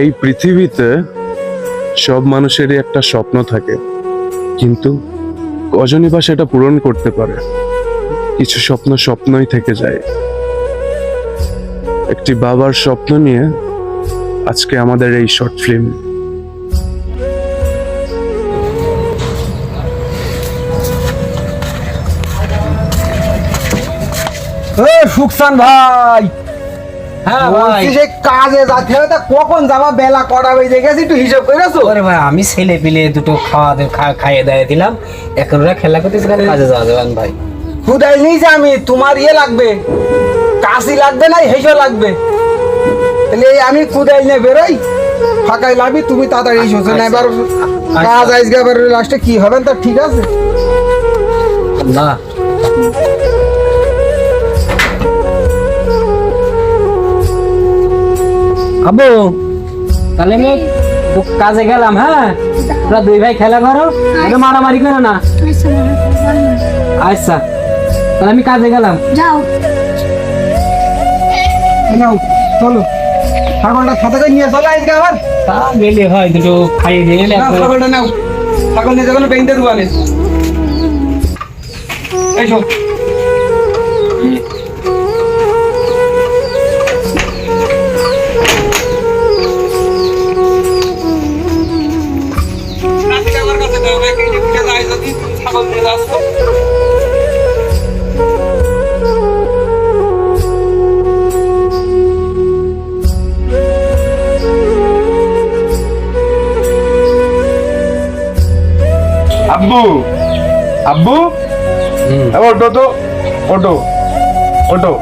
এই পৃথিবীতে সব মানুষেরই একটা স্বপ্ন থাকে। কিন্তু কজনই বা সেটা পূরণ করতে পারে? কিছু স্বপ্ন স্বপ্নই থেকে যায়। একটি বাবার স্বপ্ন নিয়ে আজকে আমাদের এই শর্ট ফিল্ম। ভাই! কাজে যাতে হবে তা কখন যাবা? বেলা কটা বেজে? গেছে একটু হিসাব করেছ? ভাই আমি ছেলে পিলে দুটো খাওয়া খাইয়ে দাইয়ে দিলাম। এখন ওরা খেলা করতেছে কাজে যাওয়া যাবেন ভাই। খুদাই নেই যে আমি তোমার ইয়ে লাগবে। কাশি লাগবে না হেসো লাগবে। তাহলে এই আমি কুদাই নিয়ে বেরোই। ফাঁকাই লাভি তুমি তাড়াতাড়ি এসো না এবার কাজ আজকে এবার লাস্টে কি হবে তা ঠিক আছে। না আবু তাহলে আমি কাজে গেলাম হ্যাঁ? তোরা দুই ভাই খেলা করো এটা মারামারি করো না। আচ্ছা তাহলে আমি কাজে গেলাম। যাও। নাও চলো। ছাগলটা সাথে করে নিয়ে চলো আজকে আবার। তা গেলে হয় দুটো খাইয়ে দিয়ে গেলে নাও, একবারে- ছাগলটা নাও। ছাগল নিয়ে বেঁধে এসো আব্বু আব্বু। ওটো তো ওটো ওটো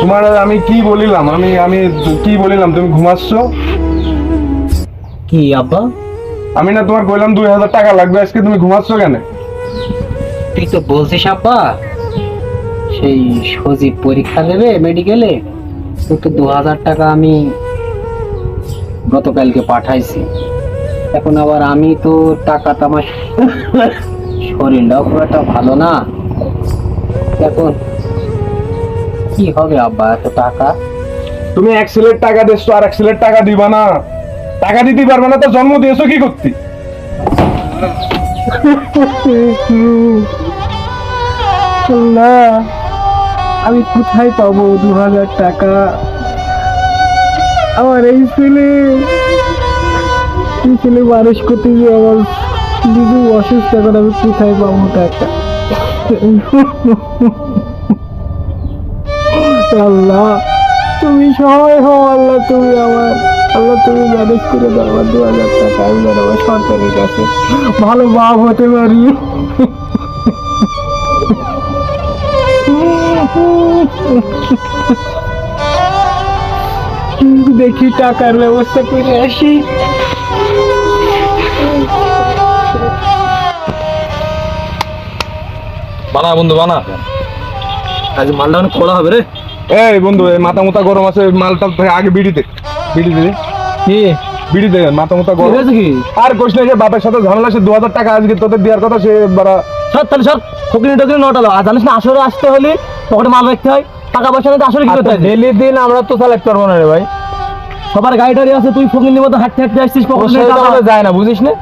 তোমার আমি কি বলিলাম? আমি আমি কি বলিলাম? তুমি ঘুমাচ্ছ? কি আব্বা? আমি না তোমার কইলাম দুই হাজার টাকা লাগবে আজকে তুমি ঘুমাচ্ছ কেন? তুই তো বলছিস আব্বা। সেই সজীব পরীক্ষা দেবে মেডিকেলে তো তো দু হাজার টাকা আমি গতকালকে পাঠাইছি। এখন আবার আমি তো টাকাটা আমার শরীরটাও খুব একটা ভালো না। এখন কি হবে আব্বা এত টাকা? তুমি এক সিলেট টাকা দিচ্ছ আর এক সিলেট টাকা দিবা না। টাকা দিতে পারবে না তো জন্ম দিয়েছ কি করতে? না আমি কোথায় পাবো দু হাজার টাকা? আমার এই ছেলে। এই ছেলে মানুষ করতে গিয়ে আমার দিদি অসুস্থ এখন আমি কোথায় পাবো টাকা আল্লাহ, তুমি সহায় হও, আল্লাহ তুমি আমার, আল্লাহ তুমি ম্যানেজ করে দাও, আমার দু হাজার টাকা, আমি যেন আমার সরকারের কাছে ভালো বাপ হতে পারি। দেখি টাকার ব্যবস্থা করে আসি। বানা বন্ধু বানা। আজ মালটা অনেক খোলা হবে রে। এই বন্ধু এই মাথা মুথা গরম আছে মালটা আগে বিড়িতে বিড়িতে দে। কি? বিড়ি বিড়িতে মাথা মুথা গরম। হয়েছে কি? আর কোশ না যে বাপের সাথে ঝামেলা সে দু হাজার টাকা আজকে তোদের দেওয়ার কথা সে বারা সব তাহলে সব ফকিনি টকিনি নটালো আর জানিস না আসরে আসতে হলে পকেটে মাল রাখতে হয়। টাকা পয়সা নিতে আসলে কি করতে ডেলি দিন আমরা তো চালাতে পারব না রে ভাই। সবার গাড়ি টাড়ি আছে তুই ফকিনি মতো হাঁটতে হাঁটতে আসছিস পকেটে যায় না বুঝিস না?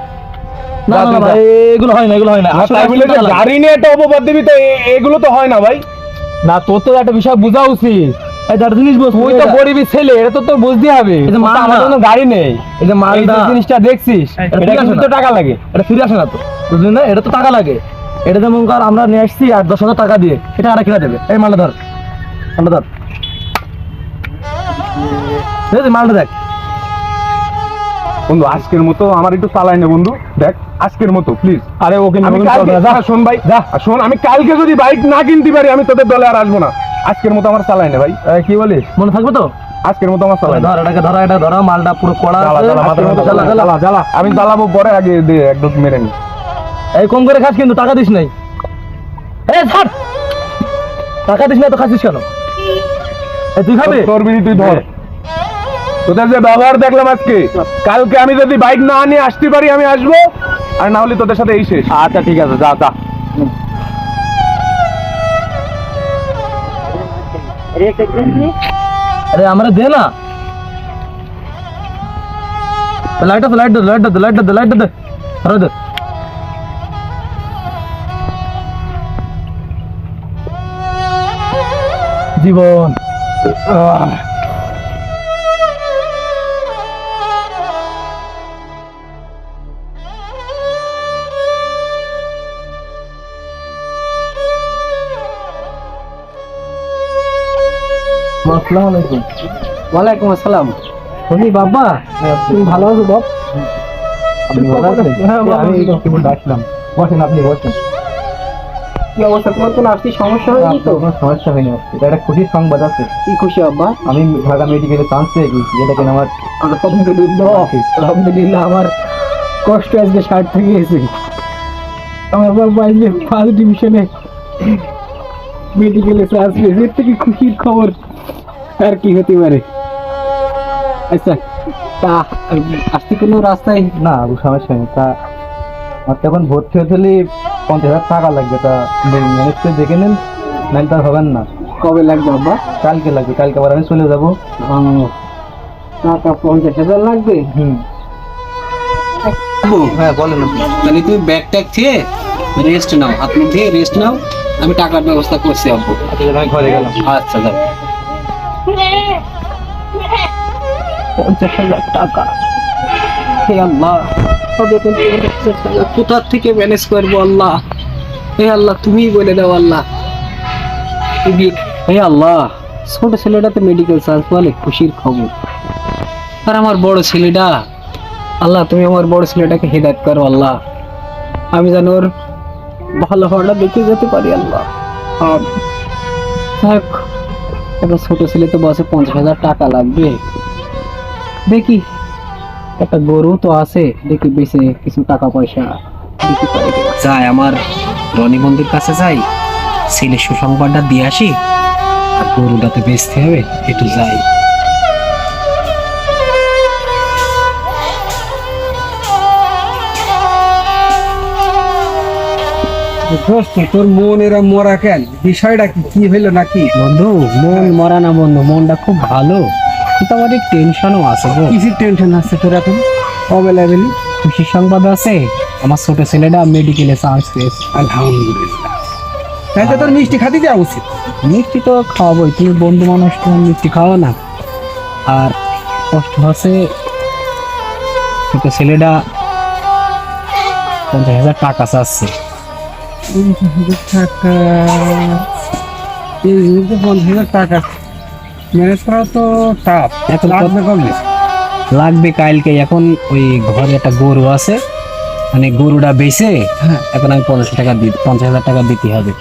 না না, ভাই এগুলো হয় না এগুলো হয় না। আর। গাড়ি নিয়ে একটা অপবাদ দিবি তো এগুলো তো হয় না ভাই। না তোর তো একটা বিষয় বোঝা উচিত। তুই তো গরিবী ছেলে এটা তো তোর বুঝতে হবে। তো মাল আমার। জন্য গাড়ি নেই। এই যে যে জিনিসটা দেখছিস এটা কিন্তু না। টাকা লাগে এটা ফিরে আসে না তো। বুঝলি না? এটা তো টাকা লাগে। এটা যেমন কর আমরা নিয়ে আসছি আর দশ হাজার টাকা দিয়ে এটা আরেক কিনা দেবে। এই মালটা ধর। ঠিক আছে, মালটা দেখ। বন্ধু আজকের মতো আমার একটু চালাই না বন্ধু। দেখ আজকের মতো প্লিজ আরে ওকে শোন ভাই। শোন আমি কালকে যদি বাইক না কিনতে পারি আমি তোদের দলে আর আসব না। আজকের মতো আমার চালাই না ভাই। কি বলিস? মনে থাকবে তো? আজকের মতো আমার চালাই ধর এটাকে ধরো এটা ধরো মালটা পুরো কড়া জ্বালা। আমি জ্বালাবো পরে আগে একদম মেরে নি। এই কম করে খাস কিন্তু টাকা দিস নাই। এই ছাড়! টাকা দিস না তো খাসিস কেন? তুই খাবি? তোর বিড়ি তুই ধর। তোদের যে ব্যবহার দেখলাম আজকে কালকে আমি যদি বাইক না নিয়ে আসতে পারি আমি আসব আর না হলে তোদের সাথে এই শেষ। আচ্ছা ঠিক আছে যা যা। আরে আমরা দে না। লাইট দে লাইট দে লাইট দে লাইট দে লাইট দে। জীবন। আসসালামু আলাইকুম। ওয়ালাইকুম আসসালাম। শুনি বাবা তুমি ভালো আছো বাপ আপনি ভালো আছেন? হ্যাঁ, আমি ডাকলাম বসেন আপনি বসেন। কি অবস্থা? তোমার কোনো আর্থিক সমস্যা হয়নি তো? কোনো সমস্যা হয়নি এটা একটা খুশির সংবাদ আছে। কি খুশি আব্বা? আমি ঢাকা মেডিকেলে চান্স পেয়ে গেছি। এটা কিনা আমার আলহামদুলিল্লাহ আলহামদুলিল্লাহ আমার কষ্ট আজকে সার্থক হয়েছে আমার বাবা আজকে ফার্স্ট ডিভিশনে মেডিকেলে চান্স পেয়েছে। এর থেকে খুশির খবর আর কি হতে পারে। আচ্ছা তা আসতে কোনো রাস্তায়? না সমস্যা নেই তা আমার তো এখন ভর্তি হতে হলে পঞ্চাশ হাজার টাকা লাগবে তা ম্যানেজ করে দেখে নেন নাহলে তো হবেন না। কবে লাগবে আব্বা? কালকে লাগবে কালকে আবার আমি চলে যাব। টাকা পঞ্চাশ হাজার লাগবে? হুম। হ্যাঁ বলেন তাহলে তুমি ব্যাগ ট্যাগ থেকে রেস্ট নাও। হাত মুখ দিয়ে রেস্ট নাও। আমি টাকার ব্যবস্থা করছি আব্বু। আচ্ছা আমি ঘরে গেলাম। আচ্ছা যাও। পঞ্চাশ হাজার টাকা। হে আল্লাহ। কোথা থেকে ম্যানেজ করব আল্লাহ? হে আল্লাহ, তুমিই বলে দাও আল্লাহ। হে আল্লাহ, ছোট ছেলেটা তো মেডিকেল সায়েন্স বলে খুশির খবর। আর আমার বড় ছেলেটা, আল্লাহ, তুমি আমার বড় ছেলেটাকে হেদায়ত করো আল্লাহ। আমি যেন ওর ভালো হওয়াটা দেখে যেতে পারি আল্লাহ। যাক, একটা ছোট ছেলে তো বসে পঞ্চাশ হাজার টাকা লাগবে। দেখি একটা গরু তো আছে দেখি বেশি কিছু টাকা পয়সা। যাই আমার রনি বন্ধুর কাছে যাই ছেলে সুসংবাদটা দিয়ে আসি আর গরুটা তো বেচতে হবে একটু যাই। দোস্ত তোর মন এরা মরা কেন? বিষয়টা কি? কি হইল নাকি? বন্ধু মন মরা না বন্ধু মনটা খুব ভালো। আমার টেনশনও আছে গো। কিসের টেনশন আছে তোর এখন? অবেলাবেলি খুশির সংবাদ আছে আমার ছোট ছেলেটা মেডিকেলে চান্স পেয়েছে। আলহামদুলিল্লাহ। তাহলে তোর মিষ্টি খাতে যাওয়া উচিত। মিষ্টি তো খাওয়াবোই তুমি বন্ধু মানুষ তুমি মিষ্টি খাওয়া না। আর কষ্ট হচ্ছে ছোট ছেলেটা পঞ্চাশ হাজার টাকা চাচ্ছে। টাকা এই পঞ্চাশ হাজার টাকা। ম্যানেজ করা তো টাফ এত লাগবে কবে লাগবে কালকে এখন ওই ঘরে একটা গরু আছে মানে গরুটা বেচে এখন আমি পঞ্চাশ টাকা দি পঞ্চাশ হাজার টাকা দিতে হবে।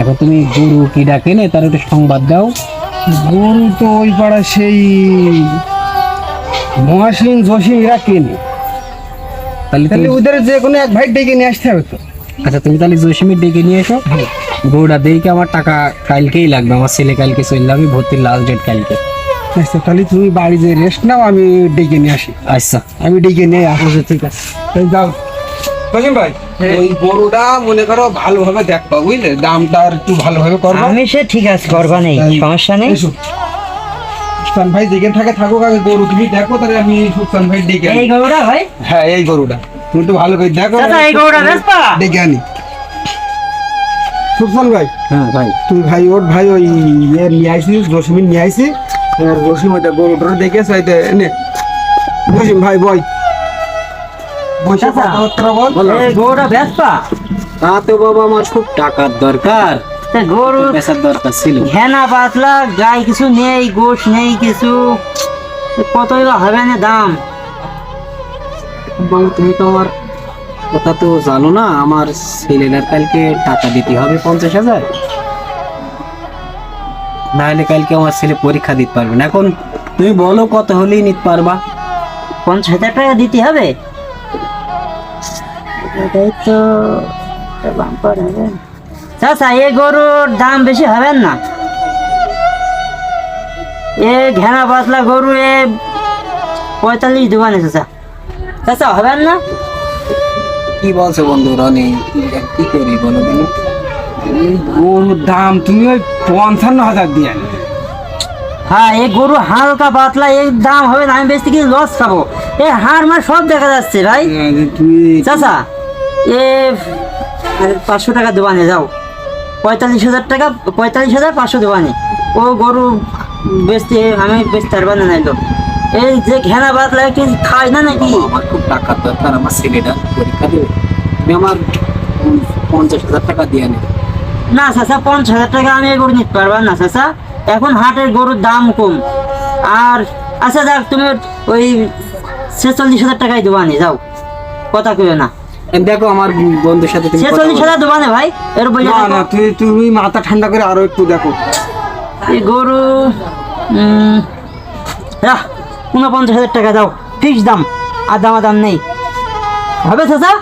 এখন তুমি গরু কিটা কেনে তার একটু সংবাদ দাও। গরু তো ওই পাড়া সেই মহাসিং জসিং এরা কেনে। তাহলে তাহলে ওদের যে কোনো এক ভাই ডেকে নিয়ে আসতে হবে তো। আচ্ছা তুমি তাহলে জসিমের ডেকে নিয়ে এসো। গরুটা দেখে আমার টাকা কালকেই লাগবে? আমার ছেলে কালকে চললে আমি ভর্তির লাস্ট ডেট কালকে। আচ্ছা তাহলে তুমি বাড়ি যে রেস্ট নাও আমি ডেকে নিয়ে আসি। আচ্ছা। আমি ডেকে নিয়ে আসব ঠিক আছে। তাই যাও। ভাই ওই গরুটা মনে করো ভালোভাবে দেখবা বুঝলে? দামটা আর একটু ভালোভাবে করবা। আমি সে ঠিক আছে করবা নেই তাই- সমস্যা নেই। এসো। সুলতান ভাই যেখানে থাকে থাকুক আগে গরু তুমি দেখো তাহলে আমি সুলতান ভাই ডেকে আনি। এই গরুটা ভাই হ্যাঁ এই গরুটা। তুমি একটু ভালো করে দেখো এই গরুটা বেচবা? ডেকে আনি। সুলতান ভাই? হ্যাঁ ভাই। তুই ভাই ওর ভাই ওই ইয়ে নিয়ে আইসিস জসিমিন নিয়ে আইসি আর জসিম ওইটা গরুটার দেখে চাইতে নে জসিম ভাই বই বসে কথাবার্তা বল। গরুটা বাবা আমার খুব টাকার দরকার। গরু পেশার দরকার ছিল। ঘেনা পাতলা গাই কিছু নেই গোশ নেই কিছু। কত হবে না দাম। তুমি তো আমার কথা তো জানো না, আমার ছেলেটার কালকে টাকা দিতে হবে পঞ্চাশ হাজার। নাহলে কালকে আমার ছেলে পরীক্ষা দিতে পারবে না। এখন তুমি বলো কত হলেই নিতে পারবা? পঞ্চাশ হাজার টাকা দিতে হবে? চাচা, এই গরুর দাম বেশি হবে না? এ ঘেনা পাতলা গরু, এ পঁয়তাল্লিশ দোকানে চাচা। চাচা হবেন না? কি বলছো বন্ধু রনি? কি করি বলো তুমি? গরুর দাম তুমি ওই পঞ্চান্ন হাজার দিয়ে আনি হ্যাঁ এই গরু হালকা পাতলা এই দাম হবে না আমি বেশি কিছু লস খাব। এই হাড় মার সব দেখা যাচ্ছে ভাই। চাচা এ পাঁচশো টাকা দোকানে যাও। পঁয়তাল্লিশ হাজার টাকা পঁয়তাল্লিশ হাজার পাঁচশো দোকানে। ও গরু বেচতে আমি বেচতে পারব না নাইলো। এই যে ঘেনা বাতলা কি খায় না নাকি? আমার খুব টাকার দরকার আমার ছেলেটা পরীক্ষা দেবে। তুমি আমার পঞ্চাশ হাজার টাকা দিয়ে নে না চাচা পঞ্চাশ হাজার টাকা আমি গরু নিতে পারব না চাচা। এখন হাটের গরুর দাম কম। আর আচ্ছা যাক তুমি ওই ছেচল্লিশ হাজার টাকায় দোকানে যাও। কথা কইও না। দেখো আমার বন্ধুর সাথে তুমি ছেচল্লিশ। হাজার দোকানে ভাই এর বই না না তুই তুমি মাথা ঠান্ডা করে আরও একটু দেখো। এই গরু রাহ উনপঞ্চাশ হাজার টাকা দাও। ফিক্স দাম আর দামা দাম নেই। হবে চাচা?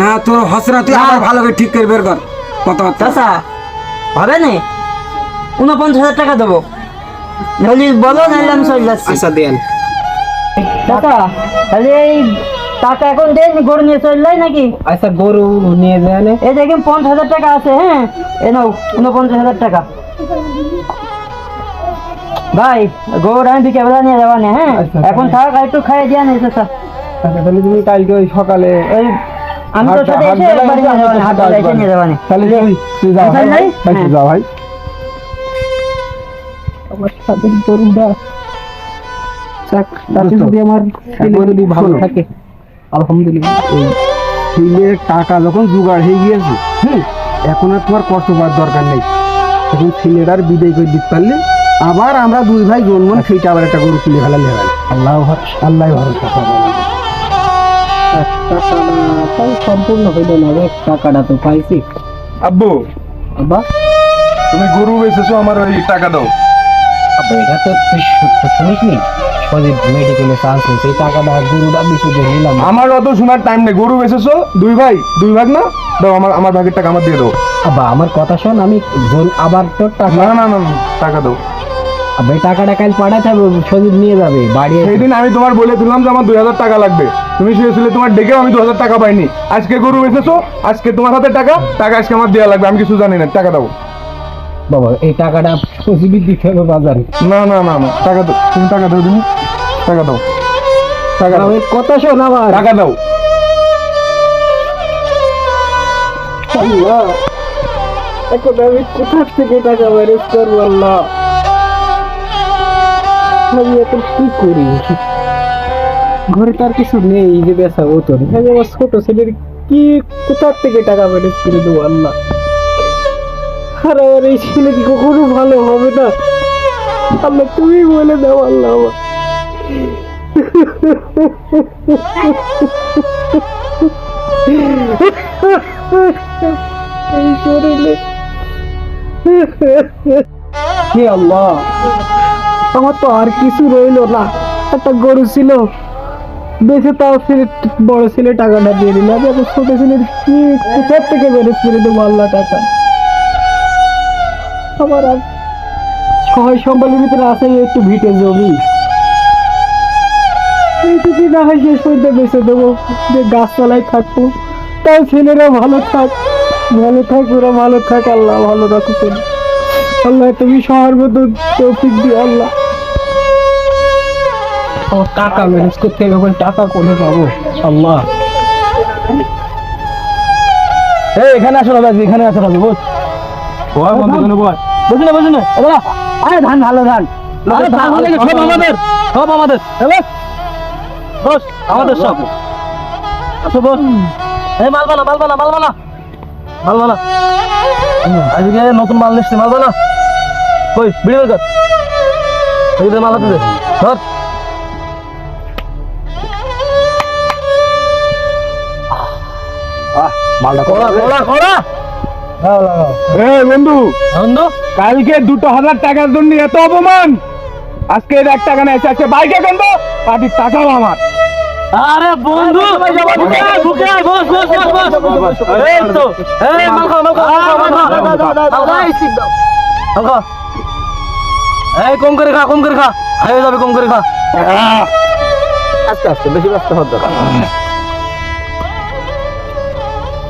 না তোর হসরা তুই। আবার ভালো করে ঠিক করে বের কর। কথাবার্তা চাচা হবে না? উনপঞ্চাশ হাজার টাকা দেবো। নাহলে বলো নাহলে আমি চলে যাচ্ছি। আচ্ছা দেন। চাচা তাহলে এই টাকা এখন দেন গরু নিয়ে চলে যায় নাকি? আচ্ছা গরু নিয়ে যায় এই দেখেন পঞ্চাশ হাজার টাকা আছে হ্যাঁ? এ নাও উনপঞ্চাশ হাজার টাকা। ভাই গরু আমি বিকেবেলা নিয়ে যাবা না হ্যাঁ? আচ্ছা, এখন থাক আর একটু খাইয়ে দিয়া নেই চাচা আচ্ছা তাহলে তুমি কালকে ওই সকালে ওই আমি তোর সাথে এসে একবার নিয়ে যাবা না। তাহলে তুই তুই যাও ভাই। ভাই, তুই। যাও ভাই। আমার সাথে গরুটা যাক তাতে যদি আমার যদি ভালো। থাকে। আলহামদুলিল্লাহ। ছেলের টাকা যখন জোগাড় হয়ে গিয়েছে এখন আর তোমার কষ্ট করার দরকার নেই। এখন ছেলেটার বিদায় করে দিতে পারলে আবার আমরা দুই ভাই জন্মন সেইটা আবার একটা গরু কিনে ফেলা নেবেন আল্লাহ আল্লাহ ভরসা করো। তাই সম্পূর্ণ হইল না রে টাকাটা তো পাইছি। আব্বু আব্বা? তুমি গরু বেচেছো আমার ওই টাকা দাও। আব্বা এটা তো তুই শুনিস নি? সজীব মেডিকেলে চান্স টাকাটা গরুটা বেশি দিয়ে নিলাম আমার অত শোনার টাইম নেই গরু বেচেছো দুই ভাই দুই ভাগ না? দাও আমার আমার ভাগের টাকা আমার দিয়ে দাও। আব্বা আমার কথা শোন আমি আবার তোর টাকা না না, টাকা দাও। এই টাকাটা কাল পাঠাতে হবে সজীব নিয়ে যাবে বাড়ি এসে। সেই দিন আমি তোমার বলে দিলাম যে আমার দুই হাজার টাকা লাগবে। তুমি শুয়েছিলে তোমার ডেকেও আমি দু হাজার টাকা পাইনি। আজকে গরু বেচেছো আজকে তোমার হাতে টাকা টাকা আজকে আমার দেওয়া লাগবে আমি কিছু জানি না টাকা দাও। বাবা এই টাকাটা সজীবের দিতে হবে বাজারে। না না না না টাকা দাও তুমি টাকা দাও তুমি টাকা দাও টাকা দাও। কথা শোন আবার টাকা দাও। আল্লাহ এখন আমি কোথা থেকে টাকা ম্যানেজ করব আল্লাহ? আমি এখন কি করি? ঘরে তো আর কিছু নেই যে বেচা হতো। আমি আমার ছোট ছেলের কি কোথা থেকে টাকা ম্যানেজ করে দেবো আল্লাহ? আর আমার এই ছেলে কি কখনো ভালো হবে না? আল্লাহ তুমি বলে দাও আল্লাহ এই শরীরে। আল্লাহ। আমার তো আর কিছু রইল না। একটা গরু ছিল। বেঁচে তাও ছেলে বড় ছেলে টাকাটা দিয়ে দিল। আমি এখন ছোট ছেলের কি কোথার থেকে ম্যানেজ করে দেবো আল্লাহ টাকা? আমার আর সহায় সম্বলের ভিতরে আছে একটু ভিটে জমি। এইটুকু না হয় শেষ পর্যন্ত বেঁচে দেবো। যে গাছতলায় থাকব, তাও ছেলেরা ভালো থাক ভালো থাক, ওরা ভালো থাক, আল্লাহ ভালো রাখো তুমি আল্লাহ তুমি মতো তৌফিক দিও, আল্লাহ। টাকা ম্যানেজ করতে হবে টাকা কোনে পাবো? আল্লাহ। এই এখানে আসো না বাজি এখানে আসো না বয় বন্ধু বয় বুঝি না না। আরে ধান ভালো ধান। আরে ধান ভালো সব আমাদের সব আমাদের। এবার বস। আমাদের সব। আসো বস। এই আজকে নতুন মাল নিচ্ছে মাল বানা কই বিড়ি বের কর মাল হাতে দে ধর। মালটা বন্ধু কালকে দুটো হাজার টাকার জন্য এত অপমান। আজকে এক টাকা নেই আজকে বাইকে কেন পার্টির টাকাও আমার। আরে বন্ধু কম করে খা কম করে খা। হয়ে যাবে কম করে খা। আস্তে আস্তে বেশি ব্যস্ত হওয়ার দরকার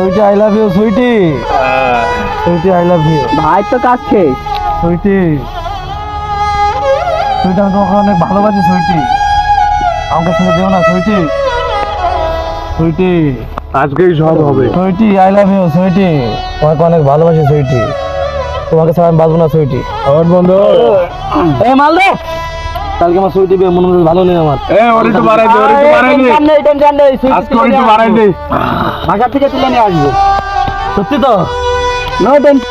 sweetie I love you sweetie. Sweetie I love you ভাই তো শেষ সুইটি। সুইটি আমি তোমাকে অনেক ভালোবাসি সুইটি। আমাকে ছেড়ে যেও না সুইটি। সুইটি। আজকেই সব হবে। Sweetie I love you sweetie. তোমাকে অনেক ভালোবাসি সুইটি। তোমাকে ছাড়া আমি বাঁচবো না সুইটি। আমার বন্ধু। এ মাল দে কালকে আমার সুইটি বিয়ে মনে ভালো নেই আমার। এ ওর একটু বাড়াই দে ওর একটু বাড়াই দে। আজকে ওর একটু বাড়াই দে। ঢাকা থেকে তুলে নিয়ে আসব। সত্যি তো? নো টেনশন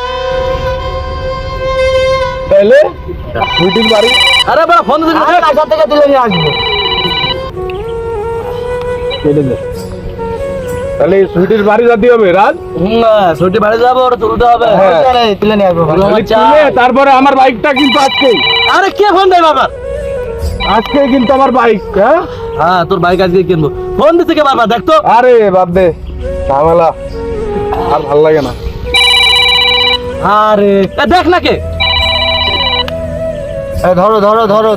তাহলে? সুইটির বাড়ি। আরে বড় ফোন দিবি ঢাকা থেকে তুলে নিয়ে আসব। কেটে দে তাহলে সুইটির বাড়ি যেতে হবে রাজ? হুম সুইটি বাড়ি যাব ওটা তুলতে হবে। হ্যাঁ। তুলে নিয়ে আসব। তারপরে আমার বাইকটা কিন্তু আজকেই। আরে কে ফোন দেয় বাবা? আজকে কিন্তু আমার বাইক হ্যাঁ? হ্যাঁ তোর বাইক আজকে কিনবো। ফোন দিতে কে বারবার? দেখ তো। আরে বাদ দে ঝামেলা। আর ভালো লাগে না। আরে এ দেখ না কে। ধরো ধরো ধরো।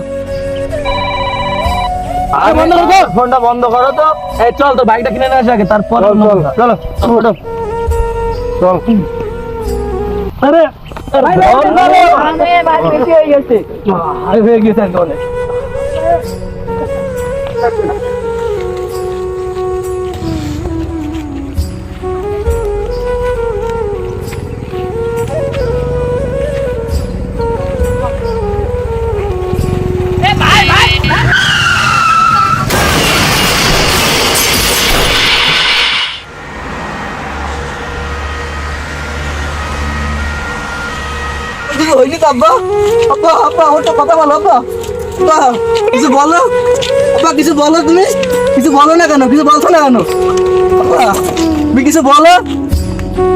আরে বন্ধ করো তো। ফোনটা বন্ধ করো তো। এই চল তোর বাইকটা কিনে নিয়ে আসে আগে তারপর চল, চল। চলো। চল আরে ভাই, ভাই, ভাই, ভাই, ভাই, ভাই, বেশি হয়ে গেছে। আরে হয়ে গেছে একদম। অনেক কিছু হইনি তো আব্বা। আব্বা আব্বা ওর তো কথা বলো আব্বা। কিছু বলো? আব্বা কিছু বলো তুমি? কিছু বলো না কেন? কিছু বলছো না কেন? তুমি কিছু বলো?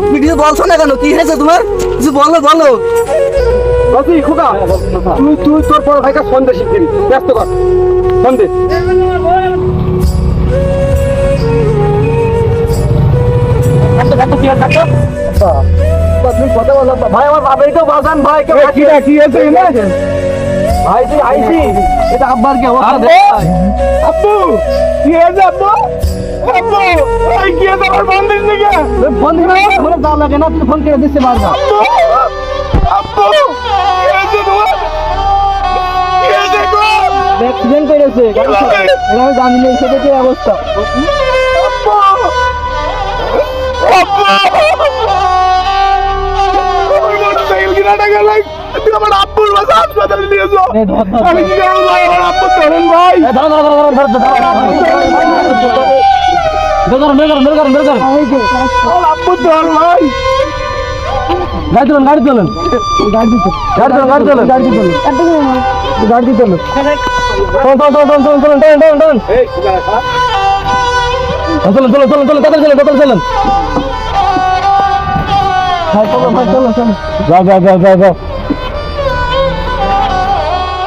তুমি কিছু বলছো না কেন? কি হয়েছে তোমার? কিছু বলো বলো। বাসি খোকা তুই তুই তোর বড় ভাইকে ফোন দে শিগগিরি ব্যস্ত কর। ফোন দে তুমি কথা বলো ভাই আমার বাবাই তো বাজান ভাই কে কি রে না তুই আইছি এটা আব্বার কি অবস্থা? দেখ আব্বু! কি আছে আব্বু? আব্বু! এই কি আছে আমার ফোন দিস নাকি ফোন ফোন দাও লাগে না তুই ফোন করে দিচ্ছে বারবার আব্বু! কি আছে তোমার? কি আছে গো অ্যাক্সিডেন্ট করেছে সাথে। এটা আমি জানি না সেটা কি অবস্থা? আব্বু! আব্বু! ওই মোটরসাইকেল কিনাটা গেল তুই আমার হাসপাতালে নিয়ে যাও আমি কি করব ভাই আমার আব্বু তরুণ ভাই এ ধরো ধরো ধরো ধরো ধরো ধরো ধরো মেরে করো মেরে করো মেরে করো আমার আব্বু তরুণ ভাই গাড়ি চলুন গাড়ি চলুন গাড়ি চলুন গাড়ি চলুন গাড়ি চলুন গাড়ি চলুন চল চল চল চল চল চল চল চল চল এই সুগার খা চলুন চলুন চলুন চলুন তাড়াতাড়ি চলুন তাড়াতাড়ি চলুন ভাই চলো ভাই চলো চলো যাও যাও যাও যাও যাও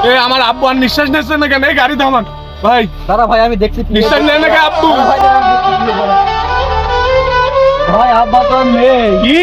এ আমার আব্বু আর নিঃশ্বাস নিচ্ছে না কেন এই গাড়ি থামান ভাই দাঁড়া ভাই আমি দেখছি নিঃশ্বাস নেয় না কেন আব্বু ভাই আব্বা তো নেই কি